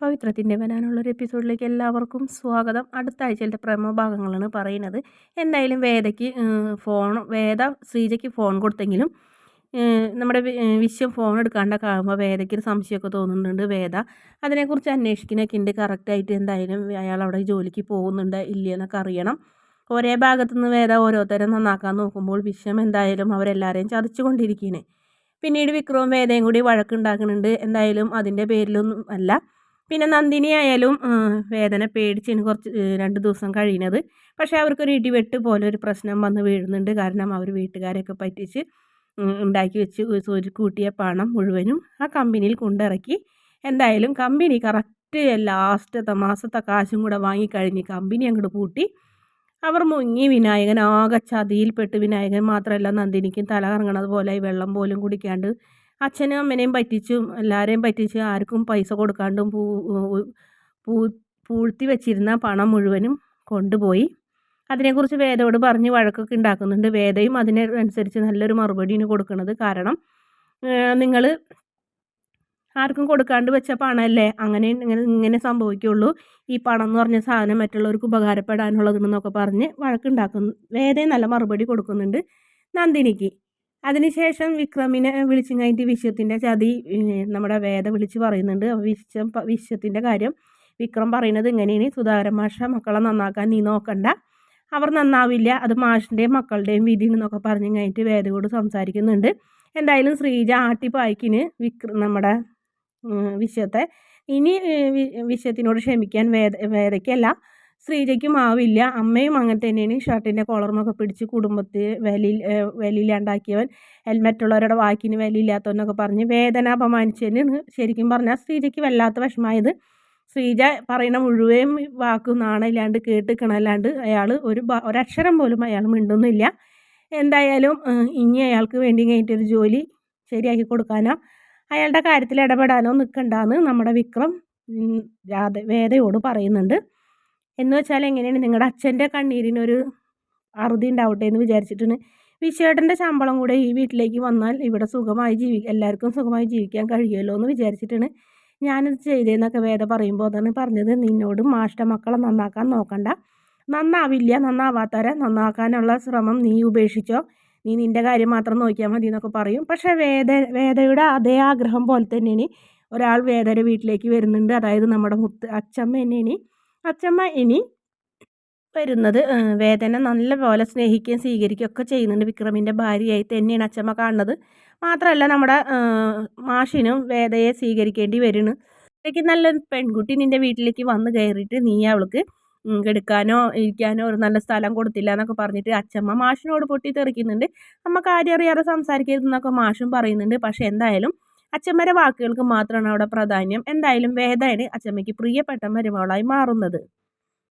പവിത്രത്തിന്റെ വരാനുള്ളൊരു എപ്പിസോഡിലേക്ക് എല്ലാവർക്കും സ്വാഗതം. അടുത്ത ആഴ്ചയിലത്തെ പ്രമോ ഭാഗങ്ങളാണ് പറയുന്നത്. എന്തായാലും വേദയ്ക്ക് ഫോൺ വേദ ശ്രീജയ്ക്ക് ഫോൺ കൊടുത്തെങ്കിലും നമ്മുടെ വിശ്വം ഫോൺ എടുക്കാണ്ടൊക്കെ ആകുമ്പോൾ വേദയ്ക്ക് ഒരു സംശയമൊക്കെ തോന്നുന്നുണ്ട് വേദ. അതിനെക്കുറിച്ച് അന്വേഷിക്കുന്നൊക്കെ ഉണ്ട്. കറക്റ്റായിട്ട് എന്തായാലും അയാൾ അവിടെ ജോലിക്ക് പോകുന്നുണ്ട് ഇല്ലയെന്നൊക്കെ അറിയണം. ഒരേ ഭാഗത്തു നിന്ന് വേദ ഓരോരുത്തരെ നന്നാക്കാൻ നോക്കുമ്പോൾ വിശ്വം എന്തായാലും അവരെല്ലാവരെയും ചതച്ചുകൊണ്ടിരിക്കുകയാണ് പിന്നീട് വിക്രവും വേദയും കൂടി വഴക്കുണ്ടാക്കുന്നുണ്ട്. എന്തായാലും അതിന്റെ പേരിലൊന്നും അല്ല. പിന്നെ നന്ദിനി ആയാലും വേദന പേടിച്ചാണ് കുറച്ച് രണ്ട് ദിവസം കഴിയുന്നത് പക്ഷേ അവർക്കൊരു ഇടിവെട്ട് പോലെ ഒരു പ്രശ്നം വന്ന് വീഴുന്നുണ്ട്. കാരണം അവർ വീട്ടുകാരെയൊക്കെ പറ്റിച്ച് ഉണ്ടാക്കി വെച്ച് ഒരു കൂട്ടിയ പണം മുഴുവനും ആ കമ്പനിയിൽ കൊണ്ടിറക്കി. എന്തായാലും കമ്പനി കറക്റ്റ് ലാസ്റ്റത്തെ മാസത്തെ കാശും കൂടെ വാങ്ങിക്കഴിഞ്ഞ് കമ്പനി അങ്ങോട്ട് പൂട്ടി. അവർ മുങ്ങി. വിനായകൻ ആകെ ചതിയിൽപ്പെട്ട്. വിനായകൻ മാത്രമല്ല നന്ദിനിക്കും തല കറങ്ങണത് പോലെ വെള്ളം പോലും കുടിക്കാണ്ട് അച്ഛനും അമ്മനെയും പറ്റിച്ചും. എല്ലാവരെയും പറ്റിച്ച് ആർക്കും പൈസ കൊടുക്കാണ്ടും പൂ പൂഴ്ത്തി വെച്ചിരുന്ന പണം മുഴുവനും കൊണ്ടുപോയി. അതിനെക്കുറിച്ച് വേദയോട് പറഞ്ഞ് വഴക്കൊക്കെ ഉണ്ടാക്കുന്നുണ്ട്. വേദയും അതിനനുസരിച്ച് നല്ലൊരു മറുപടിയാണ് കൊടുക്കുന്നത് കാരണം നിങ്ങൾ ആർക്കും കൊടുക്കാണ്ട് വെച്ച പണമല്ലേ? അങ്ങനെ ഇങ്ങനെ ഇങ്ങനെ സംഭവിക്കുള്ളൂ. ഈ പണം എന്ന് പറഞ്ഞ സാധനം മറ്റുള്ളവർക്ക് ഉപകാരപ്പെടാനുള്ളതെന്നൊക്കെ പറഞ്ഞ് വഴക്കുണ്ടാക്കുന്നു. വേദയും നല്ല മറുപടി കൊടുക്കുന്നുണ്ട്. നന്ദിനിക്ക്. അതിനുശേഷം വിക്രമിനെ വിളിച്ചു കഴിഞ്ഞിട്ട് വിശ്വത്തിന്റെ ചതി നമ്മുടെ വേദ വിളിച്ച് പറയുന്നുണ്ട്. വിശ്വം വിശ്വത്തിന്റെ കാര്യം വിക്രം പറയുന്നത് ഇങ്ങനെയാണ്. സുധാകരൻ മാഷ മക്കളെ നന്നാക്കാൻ നീ നോക്കണ്ട. അവർ നന്നാവില്ല. അത് മാഷിന്റെയും മക്കളുടെയും വിധി എന്നൊക്കെ പറഞ്ഞു കഴിഞ്ഞിട്ട് വേദയോട് സംസാരിക്കുന്നുണ്ട്. എന്തായാലും ശ്രീജ ആട്ടിപ്പായ്ക്കിന് വിക്ര നമ്മുടെ വിശ്വത്തെ. ഇനി വിശ്വത്തിനോട് ക്ഷമിക്കാൻ വേദ വേദയ്ക്കല്ല. ശ്രീജയ്ക്കും ആവില്ല. അമ്മയും അങ്ങനെ തന്നെയാണ്. ഷർട്ടിന്റെ കോളറുമൊക്കെ പിടിച്ച് കുടുംബത്തിൽ വിലയിൽ വിലയില്ലാണ്ടാക്കിയവൻ ഹെൽമെറ്റുള്ളവരുടെ വാക്കിന് വിലയില്ലാത്തവനൊക്കെ പറഞ്ഞ് വേദന അപമാനിച്ചതിന് ശരിക്കും പറഞ്ഞാൽ ശ്രീജയ്ക്ക് വല്ലാത്ത വിഷമമായത്. ശ്രീജ പറയുന്ന മുഴുവൻ വാക്കും നാണയില്ലാണ്ട് കേട്ടിക്കണല്ലാണ്ട് അയാൾ ഒരു ഒരക്ഷരം പോലും അയാൾ മിണ്ടുന്നില്ല. എന്തായാലും ഇനി അയാൾക്ക് വേണ്ടി കഴിഞ്ഞിട്ടൊരു ജോലി ശരിയാക്കി കൊടുക്കാനോ അയാളുടെ കാര്യത്തിൽ ഇടപെടാനോ നിൽക്കണ്ടെന്ന് നമ്മുടെ വിക്രം വേദയോട് പറയുന്നുണ്ട്. എന്ന് വെച്ചാൽ എങ്ങനെയാണ്? നിങ്ങളുടെ അച്ഛന്റെ കണ്ണീരിനൊരു അറുതി ഉണ്ടാവട്ടെ എന്ന് വിചാരിച്ചിട്ടാണ്. വിശ്വേട്ടന്റെ ശമ്പളം കൂടെ ഈ വീട്ടിലേക്ക് വന്നാൽ ഇവിടെ സുഖമായി ജീവി എല്ലാവർക്കും സുഖമായി ജീവിക്കാൻ കഴിയുമല്ലോ എന്ന് വിചാരിച്ചിട്ടാണ് ഞാനിത് ചെയ്തതെന്നൊക്കെ വേദ പറയുമ്പോൾ അതാണ് പറഞ്ഞത്. നിന്നോട് മാഷ്ട മക്കളെ നന്നാക്കാൻ നോക്കണ്ട. നന്നാവില്ല നന്നാവാത്തവരെ നന്നാക്കാനുള്ള ശ്രമം നീ ഉപേക്ഷിച്ചോ. നീ നിന്റെ കാര്യം മാത്രം നോക്കിയാൽ മതി എന്നൊക്കെ പറയും. പക്ഷേ വേദ വേദയുടെ അതേ ആഗ്രഹം പോലെ തന്നെയാണ് ഒരാൾ വേദയുടെ വീട്ടിലേക്ക് വരുന്നുണ്ട്. അതായത് നമ്മുടെ മുത്ത് അച്ഛമ്മ തന്നെയാണ് അച്ചമ്മ ഇനി വരുന്നത് വേദന നല്ലപോലെ സ്നേഹിക്കുകയും സ്വീകരിക്കുകയും ഒക്കെ ചെയ്യുന്നുണ്ട്. വിക്രമിന്റെ ഭാര്യയായി തന്നെയാണ് അച്ചമ്മ കാണുന്നത്. മാത്രമല്ല നമ്മുടെ മാഷിനും വേദയെ സ്വീകരിക്കേണ്ടി വരുന്നു എനിക്ക് നല്ലൊരു പെൺകുട്ടി നിന്റെ വീട്ടിലേക്ക് വന്ന് കയറിയിട്ട് നീ അവൾക്ക് കെടുക്കാനോ ഇരിക്കാനോ ഒരു നല്ല സ്ഥലം കൊടുത്തില്ല എന്നൊക്കെ പറഞ്ഞിട്ട് അച്ചമ്മ മാഷിനോട് പൊട്ടി തെറിക്കുന്നുണ്ട് അമ്മ കാര്യം അറിയാതെ സംസാരിക്കരുതെന്നൊക്കെ മാഷും പറയുന്നുണ്ട്. പക്ഷേ എന്തായാലും അച്ഛമ്മയുടെ വാക്കുകൾക്ക് മാത്രമാണ് അവിടെ പ്രാധാന്യം. എന്തായാലും വേദയാണ് അച്ഛമ്മയ്ക്ക് പ്രിയപ്പെട്ട മരുമകളായി മാറുന്നത്.